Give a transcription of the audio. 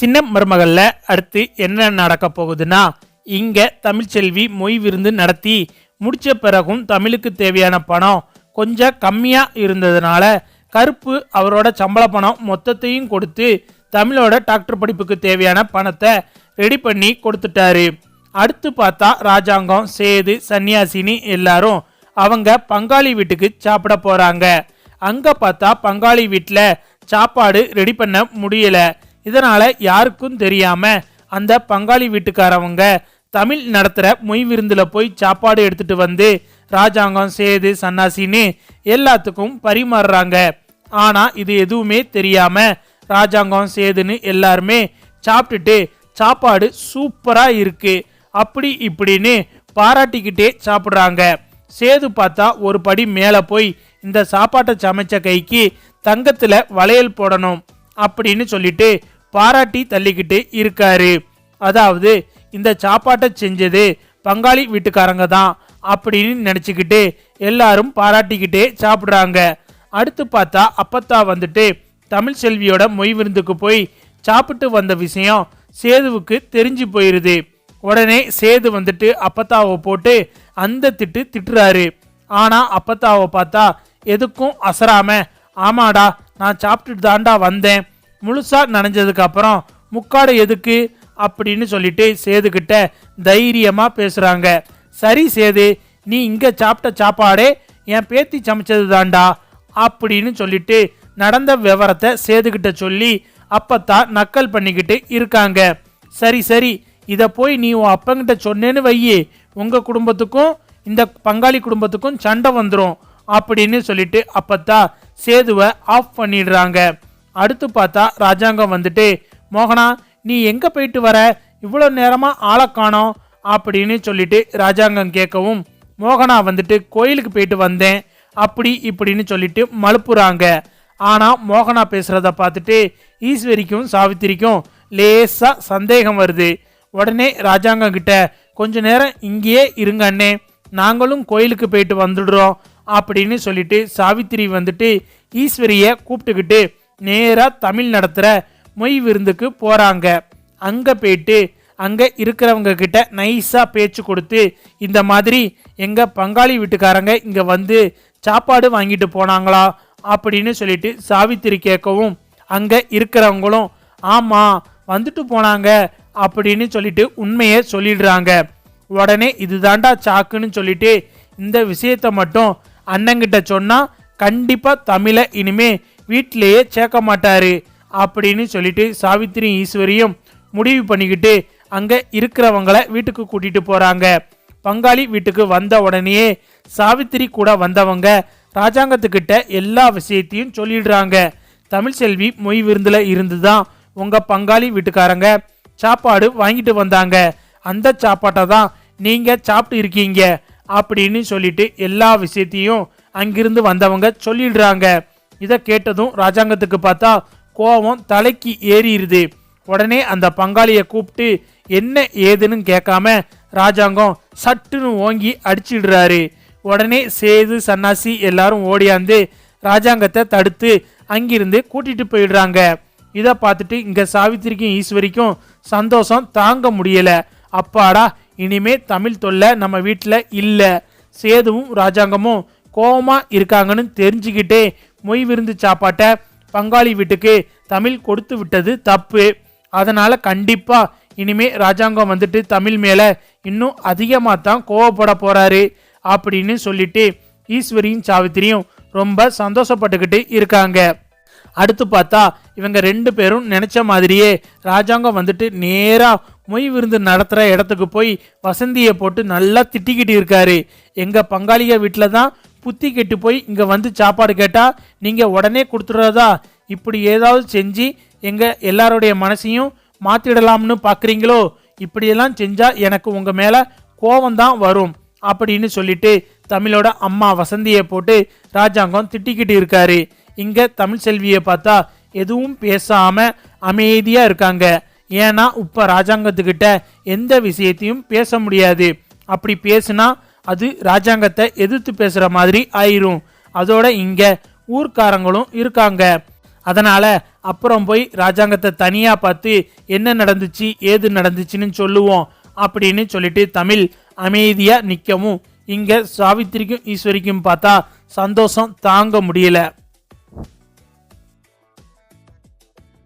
சின்ன மருமகள்ல அடுத்து என்ன நடக்க போகுதுன்னா இங்க தமிழ்ச்செல்வி மொய் விருந்து நடத்தி முடிச்ச பிறகும் தமிழுக்கு தேவையான பணம் கொஞ்சம் கம்மியா இருந்ததுனால கருப்பு அவரோட சம்பள பணம் மொத்தத்தையும் கொடுத்து தமிழோட டாக்டர் படிப்புக்கு தேவையான பணத்தை ரெடி பண்ணி கொடுத்துட்டாரு. அடுத்து பார்த்தா ராஜாங்கம் சேது சன்னியாசினி எல்லாரும் அவங்க பங்காளி வீட்டுக்கு சாப்பிட போறாங்க. அங்க பார்த்தா பங்காளி வீட்டில் சாப்பாடு ரெடி பண்ண முடியல. இதனால் யாருக்கும் தெரியாமல் அந்த பங்காளி வீட்டுக்காரவங்க தமிழ் நடத்துகிற மொய் விருந்தில் போய் சாப்பாடு எடுத்துகிட்டு வந்து ராஜாங்கம் சேது சன்னாசின்னு எல்லாத்துக்கும் பரிமாறுறாங்க. ஆனால் இது எதுவுமே தெரியாமல் ராஜாங்கம் சேதுன்னு எல்லாருமே சாப்பிட்டுட்டு சாப்பாடு சூப்பராக இருக்குது அப்படி இப்படின்னு பாராட்டிக்கிட்டே சாப்பிட்றாங்க. சேது பார்த்தா ஒரு படி மேலே போய் இந்த சாப்பாட்டை சமைச்ச கைக்கு தங்கத்தில் வளையல் போடணும். அப்படின்னு சொல்லிட்டு பாராட்டி தள்ளிக்கிட்டு இருக்காரு. அதாவது இந்த சாப்பாட்டை செஞ்சது பங்காளி வீட்டுக்காரங்க தான் அப்படின்னு நினச்சிக்கிட்டு எல்லாரும் பாராட்டிக்கிட்டே சாப்பிட்றாங்க. அடுத்து பார்த்தா அப்பத்தா வந்துட்டு தமிழ் செல்வியோட மொய் விருந்துக்கு போய் சாப்பிட்டு வந்த விஷயம் சேதுவுக்கு தெரிஞ்சு போயிருது. உடனே சேது வந்துட்டு அப்பத்தாவை போட்டு அந்த திட்டு திட்டுறாரு. ஆனால் அப்பத்தாவை பார்த்தா எதுக்கும் அசராம ஆமாடா நான் சாப்பிட்டுட்டு தாண்டா வந்தேன். முழுசாக நனைஞ்சதுக்கு அப்புறம் முக்காடு எதுக்கு? அப்படின்னு சொல்லிட்டு சேதுகிட்ட தைரியமாக பேசுகிறாங்க சரி சேது நீ இங்கே சாப்பிட்ட சாப்பாடே என் பேத்தி சமைச்சது தாண்டா அப்படின்னு சொல்லிட்டு நடந்த விவரத்தை சேதுகிட்ட சொல்லி அப்பத்தான் நக்கல் பண்ணிக்கிட்டு இருக்காங்க. சரி சரி இதை போய் நீ உன் அப்பங்கிட்ட சொன்னேன்னு வையே உங்கள் குடும்பத்துக்கும் இந்த பங்காளி குடும்பத்துக்கும் சண்டை வந்துடும் அப்படின்னு சொல்லிட்டு அப்பத்தான் சேதுவை ஆஃப் பண்ணிடுறாங்க. அடுத்து பார்த்தா ராஜாங்கம் வந்துட்டு மோகனா நீ எங்க போயிட்டு வர? இவ்வளோ நேரமா ஆளை காணோம் அப்படின்னு சொல்லிட்டு ராஜாங்கம் கேட்கவும் மோகனா வந்துட்டு கோயிலுக்கு போயிட்டு வந்தேன் அப்படி இப்படின்னு சொல்லிட்டு மழுப்புறாங்க ஆனால் மோகனா பேசுகிறத பார்த்துட்டு ஈஸ்வரிக்கும் சாவித்திரிக்கும் லேசாக சந்தேகம் வருது. உடனே ராஜாங்கம் கிட்ட கொஞ்ச நேரம் இங்கேயே இருங்க அண்ணே நாங்களும் கோயிலுக்கு போயிட்டு வந்துடுறோம் அப்படின்னு சொல்லிட்டு சாவித்திரி வந்துட்டு ஈஸ்வரியை கூப்பிட்டுக்கிட்டு நேராக தமிழ் நடத்துகிற மொய் விருந்துக்கு போகிறாங்க அங்கே போயிட்டு அங்கே இருக்கிறவங்க கிட்ட நைஸாக பேச்சு கொடுத்து இந்த மாதிரி எங்கள் பங்காளி வீட்டுக்காரங்க இங்கே வந்து சாப்பாடு வாங்கிட்டு போனாங்களா அப்படின்னு சொல்லிட்டு சாவித்திரி கேட்கவும் அங்கே இருக்கிறவங்களும் ஆமாம் வந்துட்டு போனாங்க அப்படின்னு சொல்லிட்டு உண்மையை சொல்லிடுறாங்க. உடனே இதுதாண்டா சாக்குன்னு சொல்லிட்டு இந்த விஷயத்தை மட்டும் அண்ணங்கிட்ட சொன்னால் கண்டிப்பாக தமிழை இனிமேல் வீட்டிலேயே சேர்க்க மாட்டார் அப்படின்னு சொல்லிட்டு சாவித்திரி ஈஸ்வரியும் முடிவு பண்ணிக்கிட்டு அங்கே இருக்கிறவங்கள வீட்டுக்கு கூட்டிட்டு போகிறாங்க பங்காளி வீட்டுக்கு வந்த உடனேயே சாவித்திரி கூட வந்தவங்க ராஜாங்கத்துக்கிட்ட எல்லா விஷயத்தையும் சொல்லிடுறாங்க. தமிழ்செல்வி மொய் விருந்தில் இருந்து தான் உங்கள் பங்காளி வீட்டுக்காரங்க சாப்பாடு வாங்கிட்டு வந்தாங்க. அந்த சாப்பாட்டை தான் நீங்கள் சாப்பிட்டு இருக்கீங்க அப்படின்னு சொல்லிட்டு எல்லா விஷயத்தையும் அங்கிருந்து வந்தவங்க சொல்லிடுறாங்க. இதை கேட்டதும் ராஜாங்கத்துக்கு பார்த்தா கோபம் தலைக்கு ஏறிடுது. உடனே அந்த பங்காளியை கூப்பிட்டு என்ன ஏதுன்னு கேட்காம ராஜாங்கம் சட்டுன்னு ஓங்கி அடிச்சிடுறாரு. உடனே சேது சன்னாசி எல்லாரும் ஓடியாந்து ராஜாங்கத்தை தடுத்து அங்கிருந்து கூட்டிட்டு போயிடுறாங்க. இதை பார்த்துட்டு இங்கே சாவித்திரிக்கும் ஈஸ்வரிக்கும் சந்தோஷம் தாங்க முடியலை. அப்பாடா இனிமே தமிழ் தொல்லை நம்ம வீட்டில் இல்லை. சேதுவும் ராஜாங்கமும் கோபமாக இருக்காங்கன்னு தெரிஞ்சுக்கிட்டே மொய் விருந்து சாப்பாட்டை பங்காளி வீட்டுக்கு தமிழ் கொடுத்து விட்டது தப்பு. அதனால் கண்டிப்பாக இனிமே ராஜாங்கம் வந்துட்டு தமிழ் மேலே இன்னும் அதிகமாக தான் கோவப்பட போகிறாரு அப்படின்னு சொல்லிட்டு ஈஸ்வரியும் சாவித்திரியும் ரொம்ப சந்தோஷப்பட்டுக்கிட்டு இருக்காங்க. அடுத்து பார்த்தா இவங்க ரெண்டு பேரும் நினச்ச மாதிரியே ராஜாங்கம் வந்துட்டு நேராக மொய் விருந்து நடத்துகிற இடத்துக்கு போய் வசந்தியை போட்டு நல்லா திட்டிக்கிட்டு இருக்காரு. எங்கள் பங்காளிக வீட்டில் தான் புத்தி கெட்டு போய் இங்கே வந்து சாப்பாடு கேட்டால் நீங்கள் உடனே கொடுத்துறதா இப்படி ஏதாவது செஞ்சு எங்கள் எல்லாருடைய மனசையும் மாற்றிடலாம்னு பார்க்குறீங்களோ இப்படியெல்லாம் செஞ்சால் எனக்கு உங்கள் மேலே கோபம் தான் வரும் அப்படின்னு சொல்லிட்டு தமிழோட அம்மா வசந்தியை போட்டு ராஜாங்கம் திட்டிக்கிட்டு இருக்காரு. இங்கே தமிழ் செல்வியை பார்த்தா எதுவும் பேசாமல் அமைதியாக இருக்காங்க. ஏன்னா இப்போ ராஜாங்கத்துக்கிட்ட எந்த விஷயத்தையும் பேச முடியாது. அப்படி பேசுனா அது ராஜாங்கத்தை எதிர்த்து பேசுகிற மாதிரி ஆயிரும். அதோட இங்கே ஊர்க்காரங்களும் இருக்காங்க. அதனால் அப்புறம் போய் ராஜாங்கத்தை தனியாக பார்த்து என்ன நடந்துச்சு ஏது நடந்துச்சுன்னு சொல்லுவோம் அப்படின்னு சொல்லிட்டு தமிழ் அமைதியாக நிற்கவும் இங்கே சாவித்திரிக்கும் ஈஸ்வரிக்கும் பார்த்தா சந்தோஷம் தாங்க முடியல.